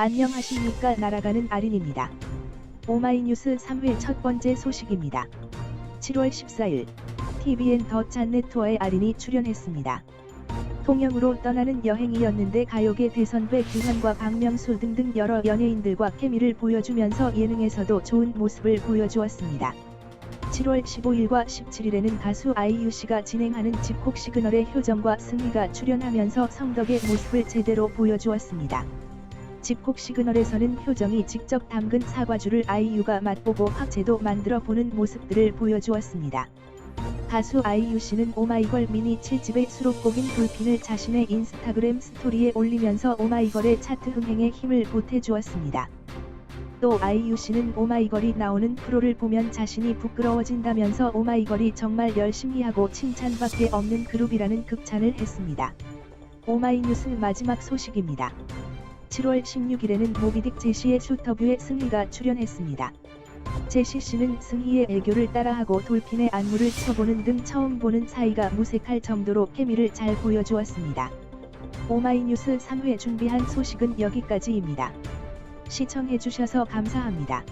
안녕하십니까 날아가는 아린입니다. 오마이뉴스 3회 첫 번째 소식입니다. 7월 14일 TVN 더 투어에 아린이 출연했습니다. 통영으로 떠나는 여행이었는데 가요계 대선배 규현과 박명수 등등 여러 연예인들과 케미를 보여주면서 예능에서도 좋은 모습을 보여주었습니다. 7월 15일과 17일에는 가수 아이유 씨가 진행하는 집콕 시그널의 효정과 승희가 출연하면서 성덕의 모습을 제대로 보여주었습니다. 집콕 시그널에서는 효정이 직접 담근 사과주를 아이유가 맛보고 화채도 만들어 보는 모습들을 보여주었습니다. 가수 아이유 씨는 오마이걸 미니 7집의 수록곡인 돌핀을 자신의 인스타그램 스토리에 올리면서 오마이걸의 차트 흥행에 힘을 보태주었습니다. 또 아이유 씨는 오마이걸이 나오는 프로를 보면 자신이 부끄러워진다면서 오마이걸이 정말 열심히 하고 칭찬밖에 없는 그룹이라는 극찬을 했습니다. 오마이뉴스 마지막 소식입니다. 7월 16일에는 모비딕 제시의 슈터뷰에 승희가 출연했습니다. 제시 씨는 승희의 애교를 따라하고 돌핀의 안무를 쳐보는 등 처음 보는 사이가 무색할 정도로 케미를 잘 보여주었습니다. 오마이뉴스 3회 준비한 소식은 여기까지입니다. 시청해주셔서 감사합니다.